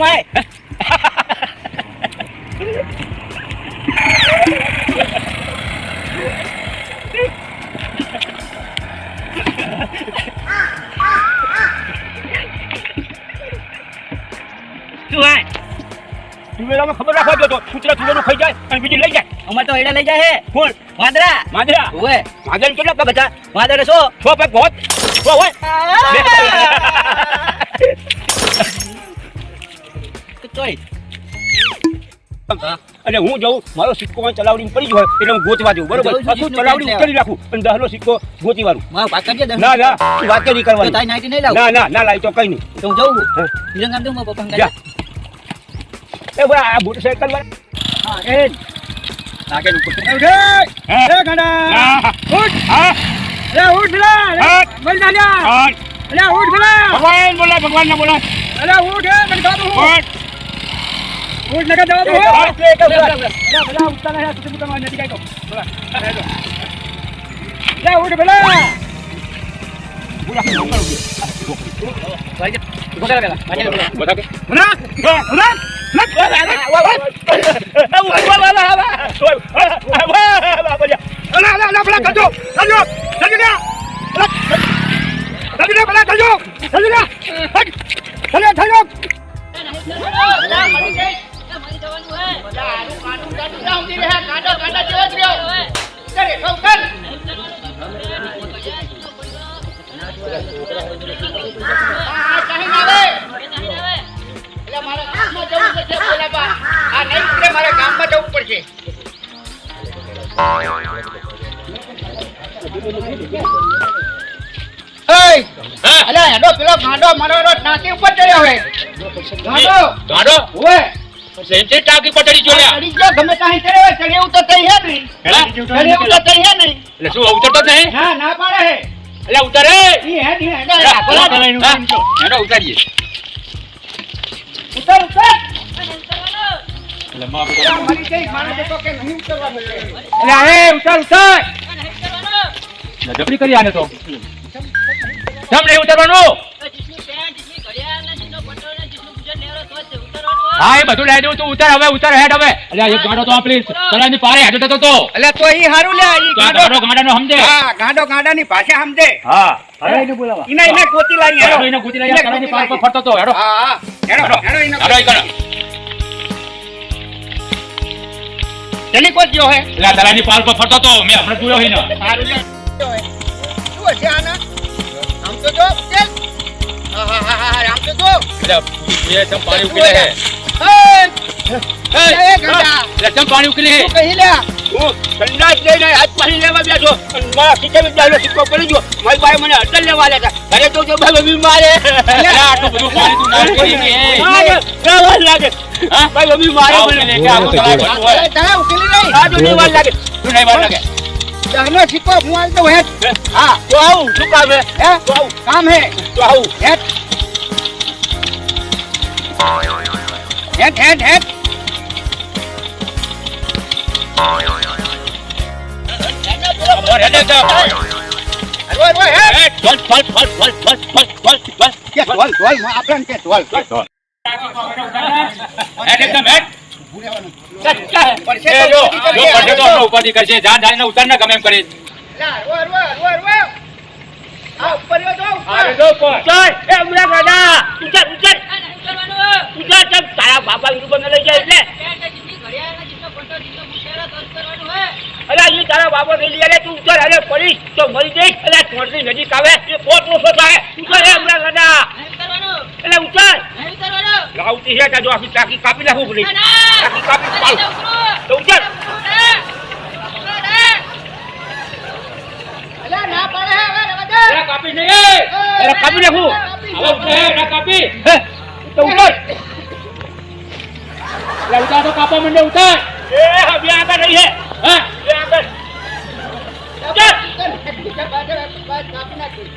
ભાઈ તુવેલામાં ખબર રાખવા દો તો. કૂતરા તુવેલું ખાઈ જાય અને બીજી લઈ જાય. અમાર તો એડા લઈ જાય હે. કોણ? વાદરા. વાદરા. ઓએ વાદરા કેટલા પગ હતા? વાદરા શું છો પગ બહોત છ હોય. ચોઈ અને હું જઉં મારો સિક્કો ચલાવડી પડી હોય એટલે હું ગોતવા જઉં. બરોબર? જઉં છું, આખું જીતનો ચલાવડી ઉતરી રાખું અને દહલો સિક્કો ગોતી વાળું ના ના. વાત કરી કરવાની. ના ના ના લાવી તો કઈ નહીં. તો હું જઉં હા. દઉં પપ્પા. એ ભાઈ આ બુટ સાયકલ વાળા હા એ નાકે ઉપર એ એ ગાડા ઉઠ હા લે ઉઠ લે મલ દાલ્યા હા લે ઉઠ ભલા ભગવાન બોલા ભગવાન ના બોલા અલે ઉઠ એ મને કાબુ ઉઠ ઉઠ નકા જવાબ હો લે ભલા ઉઠતા નહીં તું મુતા નથી કાઈ તો ભલા લે ઉઠ ભલા બોલા બોલા બોલા બોલા બોલા બોલા બોલા જવાનું હે કાઢો કાઢો જેવો જ રહ્યો ચાલે હેડો પેલો ગાંડો મારો નાકી ઉપર ચડ્યો હવે ગાંડો ગાડો? ઓએ. સેન્ટે ટાંકી પટડી જોયા ચડી ગયો ગમે ત્યાં ચડ્યો હોય, ચડે એવું તો થઈ હે નહીં? ચડે એવું તો થઈ હે નહીં. એટલે શું ઉતરતો નહીં? હા ના પાડે હે. એટલે ઉતારે. ઈ હે હેડો. હેડો, ઉતારીએ. ઉતર ઉતર. એટલે માં બધા- ત્યાં જઈ માણસ તો કે નહીં ઉતાર ઉતાર. જબરી કરી આને તો. કેમ નહીં ઉતરવાનું હા એ બધું લઈ દઉં તું ઉતર હવે ઉતર હેડ હવે. એક ગાડો તો આપણી તળાવની પારે હેડ થતો તો. એટલે તો ઈ હારું લે ઈ ગાડો ગાંડો. ગાડો ગાડાનો સમજે. હા ગાડો ગાડા ની ભાષા સમજે. હા ઈને ઈને ગોતી લાવી હેડો. એને ગોતી લઈ તળાવની પાર પર ફરતો તો હેડો. હા હા. હેડો હેડો. ઈને હેડો ઈ કરો. જલ્દી કોઈ ગયો હે? એટલે આ તળાવની પાર પર ફરતો તો મેં આપણે જોયો હોય ને હારું લે. શું હશે આના? જોજો પડી ગયો. મારી મને અટલ લેવા લે ઘરે તો જો ભાઈ મારે આટલું લાગે ભાઈ મારે મને. આ તો ઉકેલી નહીં વાર લાગે. દહનો સિક્કો હું હાલ તો હેઠ. હા? તો આવું શું કામ હે? હે? તો આવું. કામ હે? તો આવું. હેઠ. હેઠ હેઠ હેઠ. અમાર પડશે તો હમણાં ઉપાધિ કરશે. જાન જાણીને ઉતાર ના ગમે એમ કરે તારા બાબા લઈ લે તું ઉતર અરે પડી. તો મરી જઈશ એટલે થોડી નજીક આવે. એ પોત ઓછો થાય ઉતર હે ઉમરા દાદા. એટલે ઉતર. લાવતી હે જો આખી ટાકી કાપી નાખું પડી. ટાકી કાપી અરે કાપી નાખું હવે કાપી તો ઉતર એટલે ઉતાર તો કાપા મંડે ઉતાર એ બે આગળ રહી હે હા બે આગળ ઉતાર કાપી નાખી.